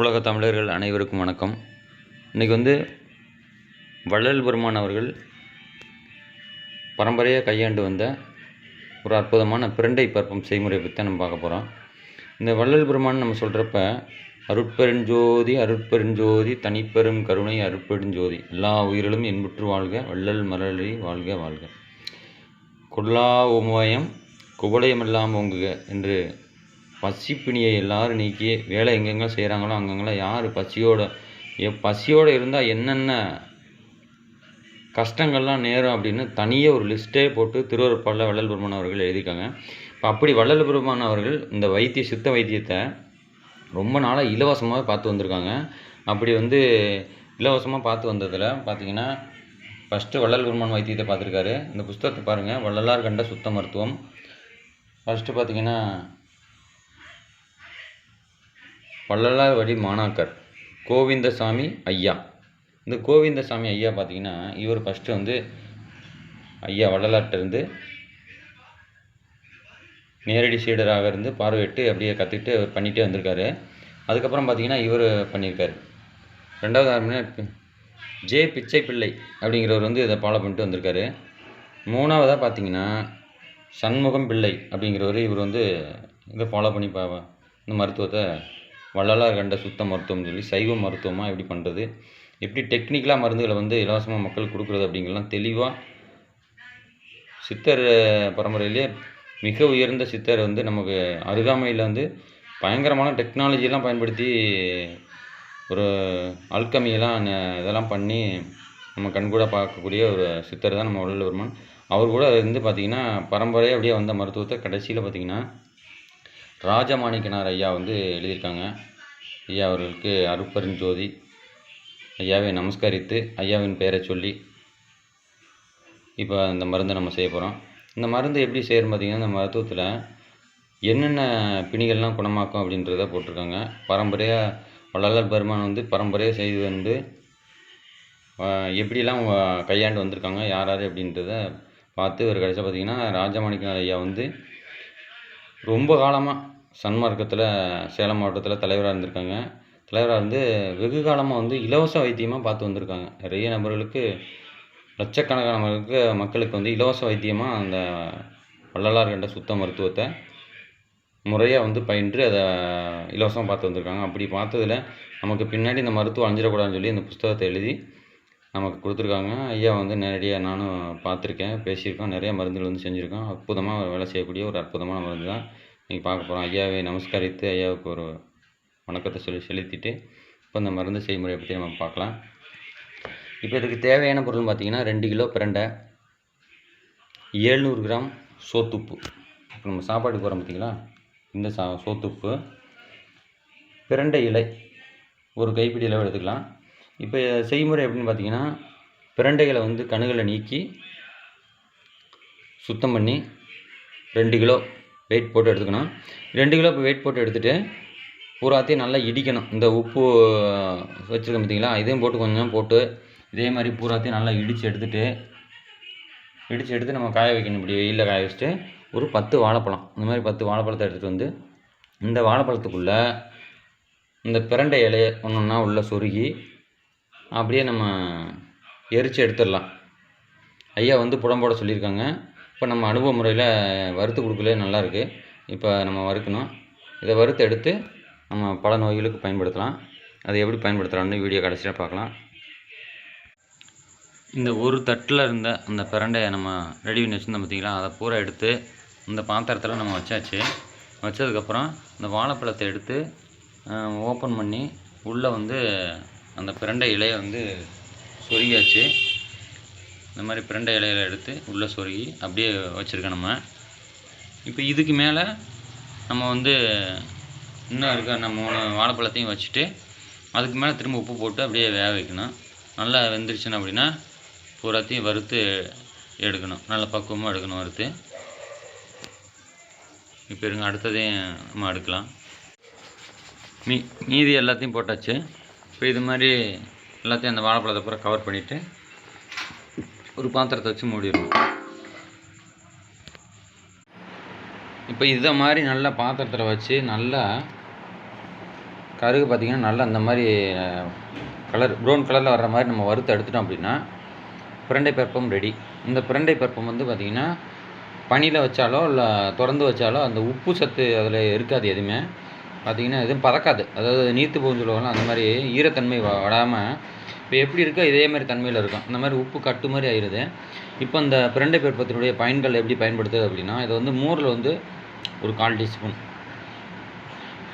உலக தமிழர்கள் அனைவருக்கும் வணக்கம். இன்றைக்கி வந்து வள்ளல் பெருமான் அவர்கள் பரம்பரையாக கையாண்டு வந்த ஒரு அற்புதமான பிரண்டை பருப்பம் செய்முறை பற்றி தான் நம்ம பார்க்க போகிறோம் இந்த வள்ளல் பெருமான் நம்ம சொல்கிறப்ப அருட்பெருஞ்சோதி அருட்பெருஞ்சோதி தனிப்பெரும் கருணை அருட்பெருஞ்சோதி எல்லா உயிரிலும் இன்புற்று வாழ்க வள்ளல் மலரி வாழ்க வாழ்க. கொல்லா உமயம் குவளையமெல்லாம் ஓங்குக என்று பசிப்பிணியை எல்லாரும் நீக்கி வேலை எங்கெங்கே செய்கிறாங்களோ அங்கங்கெல்லாம் யார் பசியோட எ பசியோடு இருந்தால் என்னென்ன கஷ்டங்கள்லாம் நேரும் அப்படின்னு தனியே ஒரு லிஸ்ட்டே போட்டு திருவருப்பாளில் வள்ளல் பெருமான் அவர்கள் எழுதியிருக்காங்க. இப்போ அப்படி வள்ளல் பெருமான் அவர்கள் இந்த வைத்திய சித்த வைத்தியத்தை ரொம்ப நாளாக இலவசமாக பார்த்து வந்திருக்காங்க. அப்படி வந்து இலவசமாக பார்த்து வந்ததில் பார்த்தீங்கன்னா ஃபஸ்ட்டு வள்ளல் பெருமான் வைத்தியத்தை பார்த்துருக்காரு. இந்த புஸ்தகத்தை பாருங்கள் வள்ளலார் கண்ட சுத்த மருத்துவம். ஃபஸ்ட்டு பார்த்தீங்கன்னா வள்ளலார் வழி மாணாக்கர் கோவிந்தசாமி ஐயா. இந்த கோவிந்தசாமி ஐயா பார்த்தீங்கன்னா இவர் ஃபஸ்ட்டு வந்து ஐயா வள்ளலாட்டிருந்து நேரடி சீடராக இருந்து பார்வையிட்டு அப்படியே கற்றுக்கிட்டு அவர் பண்ணிகிட்டே வந்திருக்காரு. அதுக்கப்புறம் பார்த்தீங்கன்னா இவர் பண்ணியிருக்காரு ரெண்டாவது ஆரம்பினா ஜே பிச்சை பிள்ளை அப்படிங்கிறவர் வந்து இதை ஃபாலோ பண்ணிட்டு வந்திருக்காரு. மூணாவதாக பார்த்தீங்கன்னா சண்முகம் பிள்ளை அப்படிங்கிறவர் இவர் வந்து இதை ஃபாலோ பண்ணி பா இந்த மருத்துவத்தை வள்ளலார் கண்ட சுத்த மருத்துவம்னு சொல்லி சைவ மருத்துவமாக எப்படி பண்ணுறது எப்படி டெக்னிக்கலாக மருந்துகளை வந்து இலவசமாக மக்களுக்கு கொடுக்குறது அப்படிங்கலாம் தெளிவாக சித்தர் பரம்பரையிலே மிக உயர்ந்த சித்தர் வந்து நமக்கு அருகாமையில் வந்து பயங்கரமான டெக்னாலஜிலாம் பயன்படுத்தி ஒரு அல்கமியெல்லாம் இதெல்லாம் பண்ணி நம்ம கண்கூட பார்க்கக்கூடிய ஒரு சித்தர் தான் நம்ம வள்ளல்வர்மன் அவர் கூட வந்து பார்த்திங்கன்னா பரம்பரையாக அப்படியே வந்த மருத்துவத்தை கடைசியில் பார்த்திங்கன்னா ராஜமாணிக்கனார் ஐயா வந்து எழுதியிருக்காங்க. ஐயா அவர்களுக்கு அருட்பெருஞ்சோதி ஐயாவை நமஸ்கரித்து ஐயாவின் பெயரை சொல்லி இப்போ இந்த மருந்தை நம்ம செய்ய போகிறோம் இந்த மருந்து எப்படி செய்யணும் பார்த்திங்கன்னா இந்த மருத்துவத்தில் என்னென்ன பிணிகள்லாம் குணமாக்கும் அப்படின்றத போட்டிருக்காங்க. பரம்பரையாக வள்ளலார் பெருமான் வந்து பரம்பரையாக செய்து வந்து எப்படிலாம் கையாண்டு வந்திருக்காங்க யார் யார் அப்படின்றத பார்த்து ஒரு கடைசியாக பார்த்தீங்கன்னா ராஜமாணிக்கனார் ஐயா வந்து ரொம்ப காலமாக சன்மார்க்கத்தில் சேலம் மாவட்டத்தில் தலைவராக இருந்திருக்காங்க. தலைவராக இருந்து வெகு காலமாக வந்து இலவச வைத்தியமாக பார்த்து வந்திருக்காங்க. நிறைய நபர்களுக்கு லட்சக்கணக்கான மக்களுக்கு மக்களுக்கு வந்து இலவச வைத்தியமாக அந்த வள்ளலார் கண்ட சுத்த மருத்துவத்தை முறையாக வந்து பயின்று அதை இலவசமாக பார்த்து வந்திருக்காங்க. அப்படி பார்த்ததில் நமக்கு பின்னாடி இந்த மருத்துவம் அழிஞ்சிடக்கூடாதுன்னு சொல்லி இந்த புஸ்தகத்தை எழுதி நமக்கு கொடுத்துருக்காங்க. ஐயா வந்து நேரடியாக நானும் பார்த்துருக்கேன் பேசியிருக்கோம் நிறைய மருந்துகள் வந்து செஞ்சுருக்கோம். அற்புதமாக வேலை செய்யக்கூடிய ஒரு அற்புதமான மருந்து தான். நீங்கள் பார்க்க போகிறோம் ஐயாவை நமஸ்கரித்து ஐயாவுக்கு ஒரு வணக்கத்தை சொல்லி செலுத்திட்டு இப்போ இந்த மருந்து செய்முறையை பற்றி நம்ம பார்க்கலாம். இப்போ இதுக்கு தேவையான பொருள் பார்த்தீங்கன்னா ரெண்டு கிலோ பிரண்டை ஏழ்நூறு கிராம் சோத்துப்பு. இப்போ நம்ம சாப்பாட்டுக்கு போகிறோம் பார்த்தீங்களா இந்த சா சோத்துப்பு பிரண்டை இலை ஒரு கைப்பிடி அளவு எடுத்துக்கலாம். இப்போ செய்முறை எப்படின்னு பார்த்தீங்கன்னா பிரண்டைகளை வந்து கணுகளை நீக்கி சுத்தம் பண்ணி ரெண்டு கிலோ வெயிட் போட்டு எடுத்துக்கணும். ரெண்டு கிலோ இப்போ வெயிட் போட்டு எடுத்துகிட்டு பூராத்தையும் நல்லா இடிக்கணும். இந்த உப்பு வச்சுருக்கோம் பார்த்தீங்களா? இதையும் போட்டு கொஞ்சம் போட்டு இதே மாதிரி பூராத்தையும் நல்லா இடித்து எடுத்துகிட்டு இடித்து எடுத்து நம்ம காய வைக்கணும். இப்படி வெயிலில் காய வச்சுட்டு ஒரு பத்து வாழைப்பழம். இந்த மாதிரி பத்து வாழைப்பழத்தை எடுத்துகிட்டு வந்து இந்த வாழைப்பழத்துக்குள்ளே இந்த பிரண்டை இலையை ஒன்று ஒன்றா உள்ளே சொருகி அப்படியே நம்ம எரித்து எடுத்துடலாம். ஐயா வந்து புடம்போட சொல்லியிருக்காங்க. இப்போ நம்ம அனுபவ முறையில் வறுத்து கொடுக்கலே நல்லாயிருக்கு இப்போ நம்ம வறுக்கணும். இதை வறுத்து எடுத்து நம்ம பல நோய்களுக்கு பயன்படுத்தலாம். அதை எப்படி பயன்படுத்தலாம்னு வீடியோ கடைசியாக பார்க்கலாம். இந்த ஒரு தட்டில் இருந்த அந்த பிரண்டையை நம்ம ரெடி பண்ணி வச்சுருந்தோம் பார்த்தீங்களா அதை பூரா எடுத்து இந்த பாத்திரத்தில் நம்ம வச்சாச்சு. வச்சதுக்கப்புறம் இந்த வாழைப்பழத்தை எடுத்து ஓப்பன் பண்ணி உள்ளே வந்து அந்த பிரண்டை இலையை வந்து சொருகியாச்சு. இந்த மாதிரி பிரண்டை இலையில எடுத்து உள்ளே சொருகி அப்படியே வச்சுருக்கோம் நம்ம. இப்போ இதுக்கு மேலே நம்ம வந்து இன்னும் இருக்க நம்ம மூணு வாழைப்பழத்தையும் வச்சுட்டு அதுக்கு மேலே திரும்ப உப்பு போட்டு அப்படியே வேக வைக்கணும். நல்லா வெந்துருச்சுன்னு அப்படின்னா பூராத்தையும் வறுத்து எடுக்கணும். நல்லா பக்குவமாக எடுக்கணும் வறுத்து. இப்போ இருங்க அடுத்ததையும் நம்ம எடுக்கலாம். மீ மீதி எல்லாத்தையும் போட்டாச்சு. இப்போ இது மாதிரி எல்லாத்தையும் அந்த வாழைப்பழத்தை பூரா கவர் பண்ணிவிட்டு ஒரு பாத்திரத்தை வச்சு மூடிடணும். இப்போ இதை மாதிரி நல்லா பாத்திரத்தில் வச்சு நல்லா கருகு பார்த்திங்கன்னா நல்லா இந்த மாதிரி கலர் ப்ரௌன் கலரில் வர்ற மாதிரி நம்ம வறுத்து எடுத்துட்டோம் அப்படின்னா பிரண்டை பருப்பம் ரெடி இந்த பிரண்டை பருப்பம் வந்து பார்த்திங்கன்னா பனியில் வச்சாலோ இல்லை திறந்து வச்சாலோ அந்த உப்பு சத்து அதில் இருக்காது எதுவுமே. பார்த்திங்கன்னா எதுவும் பதக்காது அதாவது நீர்த்து போகுன்னு அந்த மாதிரி ஈரத்தன்மை வராமல் இப்போ எப்படி இருக்கோ இதே மாதிரி தன்மையில் இருக்கும். இந்த மாதிரி உப்பு கட்டு மாதிரி ஆயிடுது இப்போ இந்த பிரண்டை பருப்பத்தினுடைய பயன்கள் எப்படி பயன்படுத்துது அப்படின்னா இதை வந்து மோரில் வந்து ஒரு கால் டீஸ்பூன்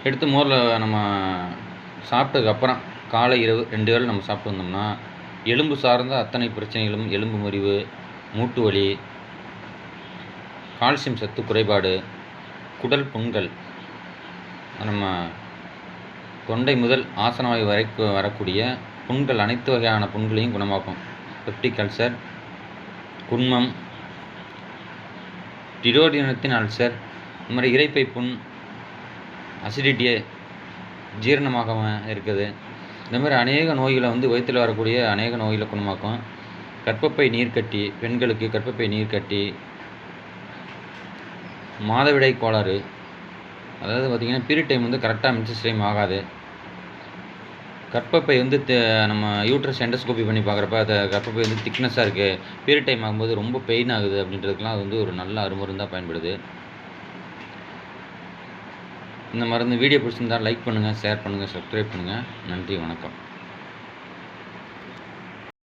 எடுத்து மோரில் நம்ம சாப்பிட்டதுக்கப்புறம் காலை இரவு ரெண்டு வேளை நம்ம சாப்பிட்டு வந்தோம்னா எலும்பு சார்ந்த அத்தனை பிரச்சனைகளும் எலும்பு முறிவு மூட்டு வலி கால்சியம் சத்து குறைபாடு குடல் புண்கள் நம்ம தொண்டை முதல் ஆசனவாய் வரை வரக்கூடிய புண்கள் அனைத்து வகையான புண்களையும் குணமாக்கும். பெப்டிக் அல்சர் குன்மம் டிரோடினத்தின் அல்சர் இந்த மாதிரி இரைப்பை புண் அசிடிட்டியே ஜீரணமாக இருக்குது. இந்த மாதிரி அநேக நோய்களை வந்து வயிற்றில் வரக்கூடிய அநேக நோய்களை குணமாக்கும். கற்பப்பை நீர் கட்டி பெண்களுக்கு கற்பப்பை நீர் கட்டி மாதவிடை கோளாறு அதாவது பார்த்திங்கன்னா பீரியட் டைம் வந்து கரெக்டாக மின்சஸ் டைம் ஆகாது. கற்பப்பை வந்து நம்ம யூட்ரஸ் எண்டோஸ்கோபி பண்ணி பார்க்குறப்ப அது கற்பப்பை வந்து திக்னஸாக இருக்குது பீரியட் டைம் ஆகும்போது ரொம்ப பெயின் ஆகுது அப்படின்றதுக்கெலாம் அது வந்து ஒரு நல்ல அருமருந்தாக பயன்படுது. இந்த மருந்து வீடியோ பிடிச்சிருந்தா லைக் பண்ணுங்கள் ஷேர் பண்ணுங்கள் சப்ஸ்கிரைப் பண்ணுங்கள் நன்றி வணக்கம்.